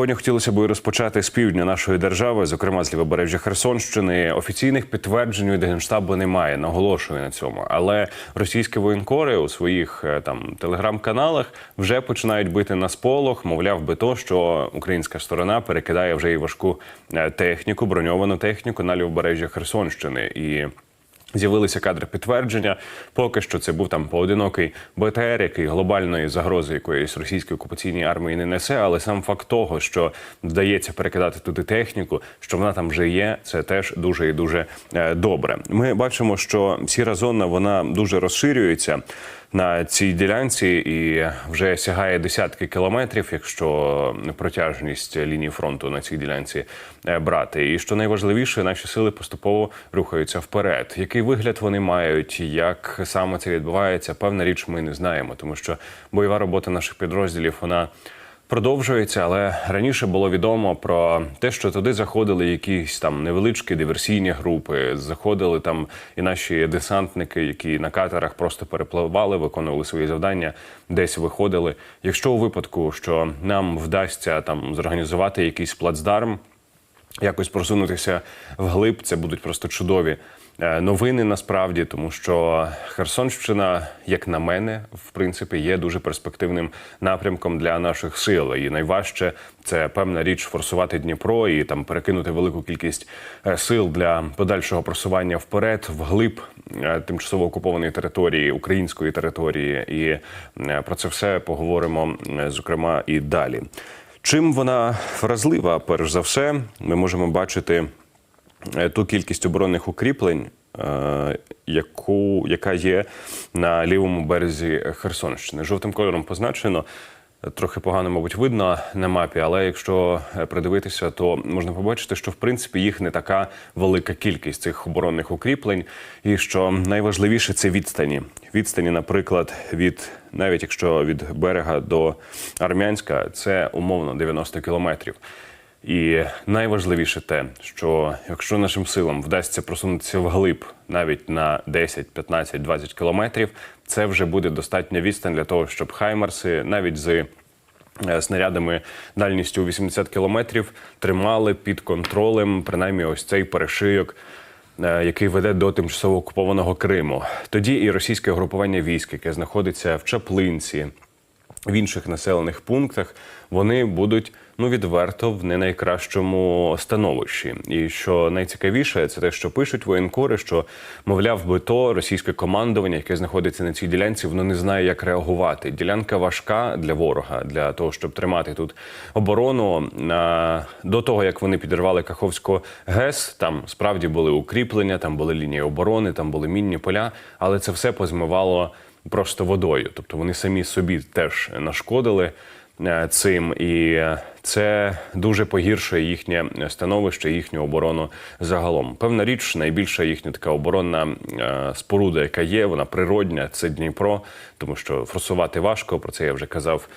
Сьогодні хотілося б розпочати з півдня нашої держави, зокрема з лівобережжя Херсонщини. Офіційних підтверджень від генштабу немає. Наголошую на цьому. Але російські воєнкори у своїх е, там телеграм-каналах вже починають бити на сполох. Мовляв, би то, що українська сторона перекидає вже і важку е, техніку, броньовану техніку на лівобережжя Херсонщини і. З'явилися кадри підтвердження. Поки що це був там поодинокий БТР, який глобальної загрози якоїсь російської окупаційної армії не несе. Але сам факт того, що вдається перекидати туди техніку, що вона там вже є, це теж дуже і дуже е, добре. Ми бачимо, що сіра зона вона дуже розширюється на цій ділянці і вже сягає десятки кілометрів, якщо протяжність лінії фронту на цій ділянці е, брати. І що найважливіше, наші сили поступово рухаються вперед. Який вигляд вони мають, як саме це відбувається, певна річ ми не знаємо, тому що бойова робота наших підрозділів вона. Продовжується, але раніше було відомо про те, що туди заходили якісь там невеличкі диверсійні групи. Заходили там і наші десантники, які на катерах просто перепливали, виконували свої завдання, десь виходили. Якщо у випадку, що нам вдасться там зорганізувати якийсь плацдарм, якось просунутися вглиб, це будуть просто чудові новини насправді, тому що Херсонщина, як на мене, в принципі, є дуже перспективним напрямком для наших сил. І найважче це певна річ форсувати Дніпро і там перекинути велику кількість е, сил для подальшого просування вперед, вглиб е, тимчасово окупованої території, української території. І е, про це все поговоримо е, зокрема і далі. Чим вона вразлива, перш за все, ми можемо бачити е, ту кількість оборонних укріплень, е, яку, яка є на лівому березі Херсонщини. Жовтим кольором позначено. Трохи погано, мабуть, видно на мапі, але якщо е, придивитися, то можна побачити, що в принципі їх не така велика кількість цих оборонних укріплень, і що найважливіше це відстані. Відстані, наприклад, від навіть якщо від берега до Армянська, це умовно 90 кілометрів. І найважливіше те, що якщо нашим силам вдасться просунутися вглиб навіть на 10, 15, 20 кілометрів, це вже буде достатня відстань для того, щоб хаймарси навіть з е, снарядами дальністю 80 кілометрів тримали під контролем принаймні ось цей перешийок. е, Який веде до тимчасово окупованого Криму, тоді і російське групування військ, яке знаходиться в Чаплинці, в інших населених пунктах, вони будуть ну відверто в не найкращому становищі. І що найцікавіше, це те, що пишуть воєнкори, що мовляв, би то російське командування, яке знаходиться на цій ділянці, воно не знає, як реагувати. Ділянка важка для ворога для того, щоб тримати тут оборону. До того як вони підірвали Каховську ГЕС, там справді були укріплення, там були лінії оборони, там були мінні поля, але це все позмивало просто водою. Тобто вони самі собі теж нашкодили е, цим, і це дуже погіршує їхнє становище, їхню оборону загалом. Певна річ, найбільша їхня така оборонна е, споруда, яка є, вона природня, це Дніпро, тому що форсувати важко. Про це я вже казав.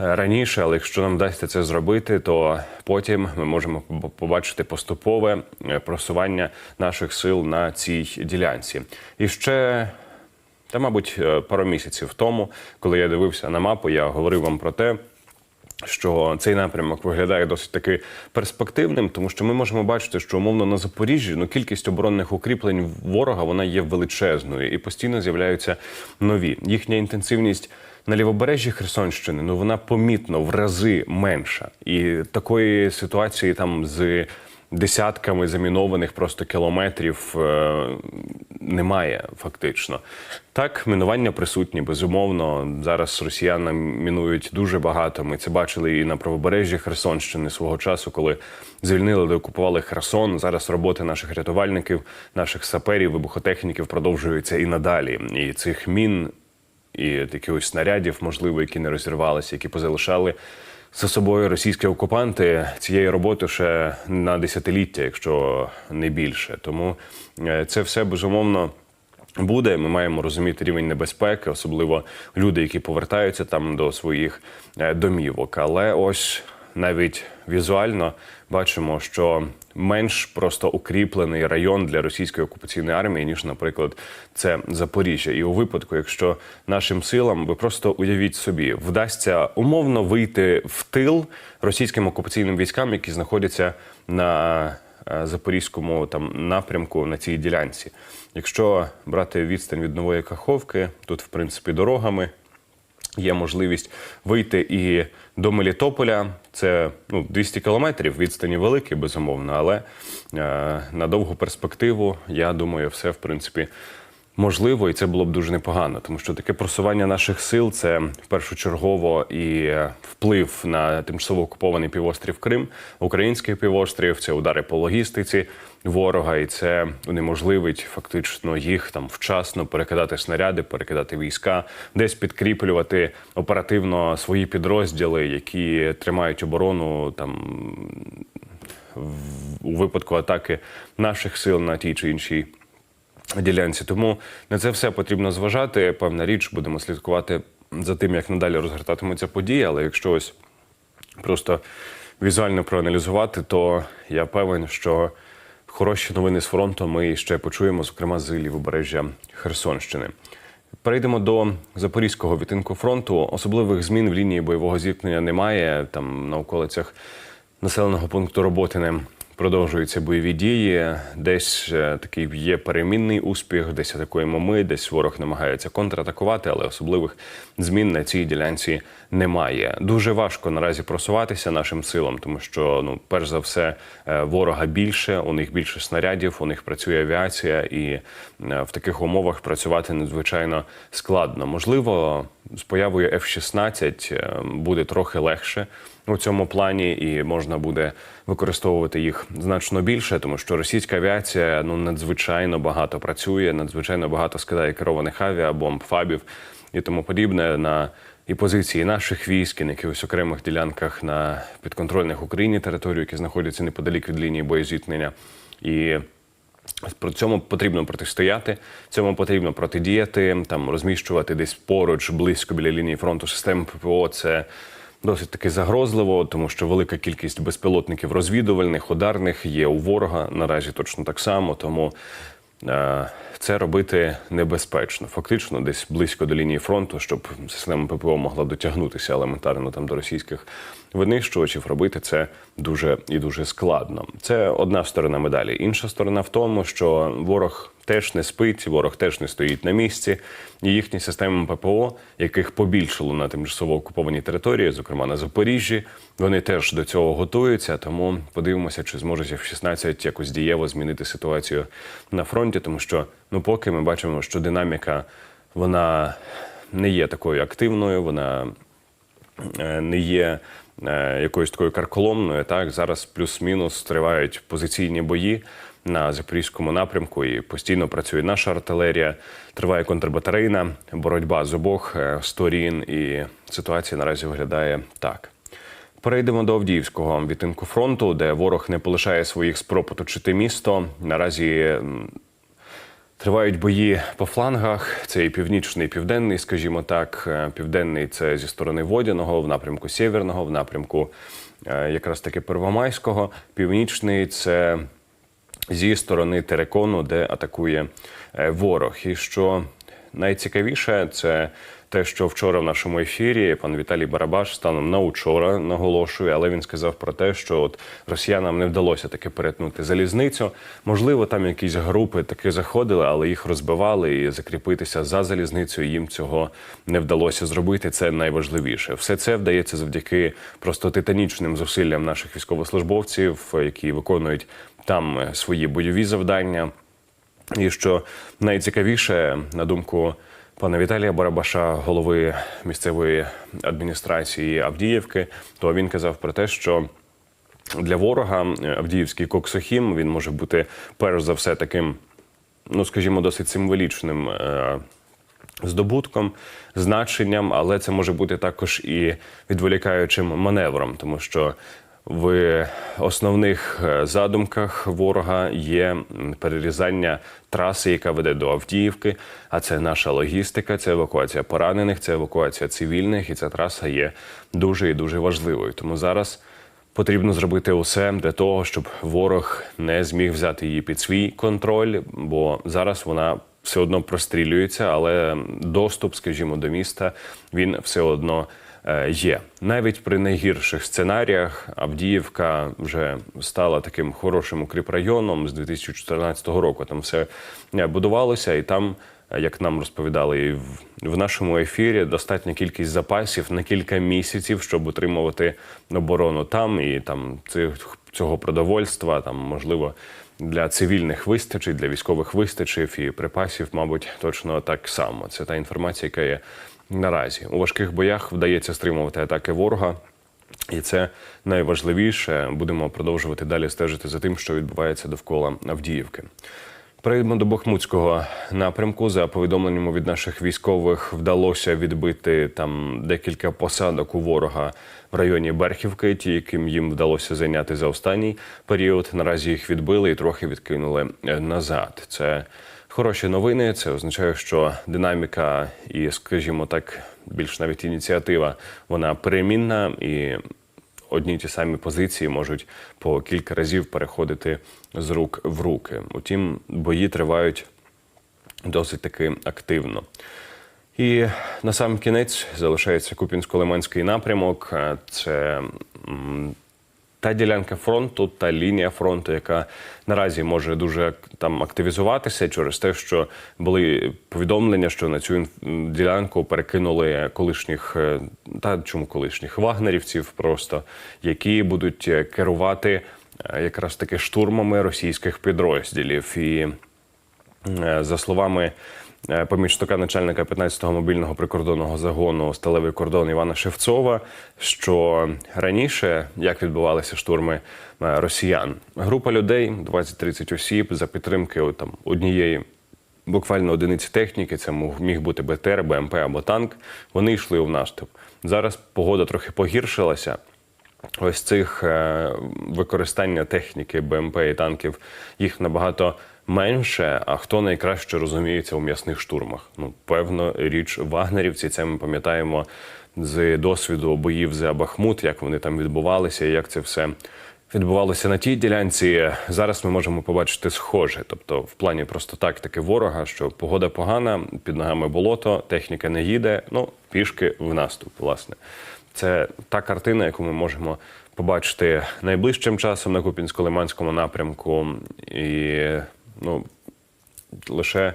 е, Раніше, але якщо нам вдасться це зробити, то потім ми можемо побачити поступове просування наших сил на цій ділянці. І ще та, мабуть, е, пару місяців тому, коли я дивився на мапу, я говорив вам про те, що цей напрямок виглядає досить таки перспективним, тому що ми можемо бачити, що умовно на Запоріжжі ну кількість оборонних укріплень ворога вона є величезною і постійно з'являються нові. Їхня інтенсивність на лівобережжі Херсонщини ну вона помітно в рази менша. І такої ситуації там з десятками замінованих просто кілометрів е, немає фактично. Так, мінування присутні, безумовно. Зараз росіяни мінують дуже багато. Ми це бачили і на правобережжі Херсонщини свого часу, коли звільнили де окупували Херсон. Зараз роботи наших рятувальників, наших саперів, вибухотехніків продовжуються і надалі. І цих мін і якихось снарядів, можливо, які не розірвалися, які позалишали за собою російські окупанти цієї роботи ще на десятиліття, якщо не більше. Тому е, це все безумовно. Буде, ми маємо розуміти рівень небезпеки, особливо люди, які повертаються там до своїх е, домівок. Але ось навіть візуально бачимо, що менш просто укріплений район для російської окупаційної армії, ніж, наприклад, це Запоріжжя. І у випадку, якщо нашим силам, ви просто уявіть собі, вдасться умовно вийти в тил російським окупаційним військам, які знаходяться на е, запорізькому там напрямку на цій ділянці. Якщо брати відстань від нової Каховки, тут в принципі дорогами є можливість вийти і до Мелітополя. Це ну, 200 кілометрів, відстані великі, безумовно, але е, на довгу перспективу, я думаю, все в принципі. Можливо, і це було б дуже непогано, тому що таке просування наших сил це першочергово і е, вплив на тимчасово окупований півострів Крим, український півострів, це удари по логістиці ворога, і це унеможливить фактично їх там вчасно перекидати снаряди, перекидати війська, десь підкріплювати оперативно свої підрозділи, які тримають оборону там у випадку атаки наших сил на тій чи іншій ділянці. Тому на це все потрібно зважати. Певна річ, будемо слідкувати за тим, як надалі розгортатимуться події. Але якщо ось просто візуально проаналізувати, то я певен, що хороші новини з фронту ми ще почуємо, зокрема з лівобережжя Херсонщини. Перейдемо до запорізького відтинку фронту. Особливих змін в лінії бойового зіткнення немає. Там на околицях населеного пункту Роботине продовжуються бойові дії. Десь е, такий є перемінний успіх, десь атакуємо ми, десь ворог намагається контратакувати, але особливих змін на цій ділянці немає. Дуже важко наразі просуватися нашим силам, тому що ну, перш за все, е, ворога більше, у них більше снарядів, у них працює авіація, і е, в таких умовах працювати надзвичайно складно. Можливо, з появою F-16 е, буде трохи легше у цьому плані, і можна буде використовувати їх значно більше, тому що російська авіація ну надзвичайно багато працює, надзвичайно багато скидає керованих авіабомб, фабів і тому подібне на і позиції наших військ, і на якихось окремих ділянках на підконтрольних Україні територію, які знаходяться неподалік від лінії боєзіткнення. І про цьому потрібно протистояти, цьому потрібно протидіяти, там розміщувати десь поруч, близько біля лінії фронту системи ППО. Це досить таки загрозливо, тому що велика кількість безпілотників розвідувальних, ударних є у ворога наразі точно так само. Тому е, це робити небезпечно. Фактично, десь близько до лінії фронту, щоб система ППО могла дотягнутися елементарно там до російських винищувачів. Робити це дуже і дуже складно. Це одна сторона медалі. Інша сторона в тому, що ворог теж не спить, ворог теж не стоїть на місці, і їхні системи ППО, яких побільшало на тимчасово окупованій території, зокрема на Запоріжжі, вони теж до цього готуються. Тому подивимося, чи зможуть F-16 якось дієво змінити ситуацію на фронті, тому що ну поки ми бачимо, що динаміка вона не є такою активною, вона не є е, якоюсь такою карколомною. Так зараз плюс-мінус тривають позиційні бої на запорізькому напрямку, і постійно працює наша артилерія. Триває контрбатарейна боротьба з обох е, сторін, і ситуація наразі виглядає так. Перейдемо до Авдіївського відтинку фронту, де ворог не полишає своїх спроб оточити місто. Наразі Тривають бої по флангах. Це і північний, і південний, скажімо так. Е, Південний це зі сторони Водяного, в напрямку Сєвєрного, в напрямку е, якраз таки Первомайського. Північний це зі сторони Терекону, де атакує е, ворог. І що найцікавіше, це те, що вчора в нашому ефірі пан Віталій Барабаш станом на учора наголошує, але він сказав про те, що от росіянам не вдалося таки перетнути залізницю. Можливо, там якісь групи таки заходили, але їх розбивали і закріпитися за залізницею. Їм цього не вдалося зробити. Це найважливіше. Все це вдається завдяки просто титанічним зусиллям наших військовослужбовців, які виконують там свої бойові завдання. І що найцікавіше, на думку пана Віталія Барабаша, голови місцевої адміністрації Авдіївки, то він казав про те, що для ворога е, Авдіївський Коксохім він може бути перш за все таким, ну скажімо, досить символічним. е, Здобутком, значенням, але це може бути також і відволікаючим маневром, тому що в основних е, задумках ворога є перерізання траси, яка веде до Авдіївки. А це наша логістика, це евакуація поранених, це евакуація цивільних, і ця траса є дуже і дуже важливою. Тому зараз Потрібно зробити усе для того, щоб ворог не зміг взяти її під свій контроль, бо зараз вона все одно прострілюється, але доступ, скажімо, до міста він все одно є. Навіть при найгірших сценаріях Авдіївка вже стала таким хорошим укріпрайоном з 2014 року. Там все е, будувалося, і там, е, як нам розповідали і в, нашому ефірі, достатня кількість запасів на кілька місяців, щоб утримувати оборону там і там цих, цього продовольства, там можливо. Для цивільних вистачить, для військових вистачив і припасів, мабуть, точно так само. Це та інформація, яка є наразі. У важких боях вдається стримувати атаки ворога. І це найважливіше. Будемо продовжувати далі стежити за тим, що відбувається довкола Авдіївки. Перейдемо до Бахмутського напрямку. За повідомленнями від наших військових вдалося відбити там декілька посадок у ворога в районі Берхівки, ті, яким їм вдалося зайняти за останній період. Наразі їх відбили і трохи відкинули назад. Це хороші новини. Це означає, що динаміка і, скажімо так, більш навіть ініціатива вона перемінна і одні ті самі позиції можуть по кілька разів переходити з рук в руки. Утім, бої тривають досить таки активно. І на сам кінець залишається Купінсько-Лиманський напрямок. Це та ділянка фронту, та лінія фронту, яка наразі може дуже там активізуватися через те, що були повідомлення, що на цю ділянку перекинули колишніх е, та чому колишніх вагнерівців, просто які будуть е, керувати е, якраз таки штурмами російських підрозділів. І За словами помічника начальника 15-го мобільного прикордонного загону Сталевий кордон Івана Шевцова, що раніше як відбувалися штурми е, росіян, група людей, 20-30 осіб, за підтримки там однієї. Буквально одиниці техніки, це міг бути БТР, БМП або танк. Вони йшли в наступ. Зараз погода трохи погіршилася. Ось цих е, використання техніки БМП і танків їх набагато менше. А хто найкраще розуміється у м'ясних штурмах? Ну, певно, річ вагнерівці. Це ми пам'ятаємо з досвіду боїв за Бахмут, як вони там відбувалися, і як це все відбувалося на тій ділянці. Зараз ми можемо побачити схоже. Тобто, в плані просто тактики ворога, що погода погана, під ногами болото, техніка не їде. Ну, пішки в наступ, власне. Це та картина, яку ми можемо побачити найближчим часом на Купінсько-Лиманському напрямку. І ну, лише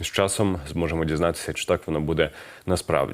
з часом зможемо дізнатися, чи так воно буде насправді.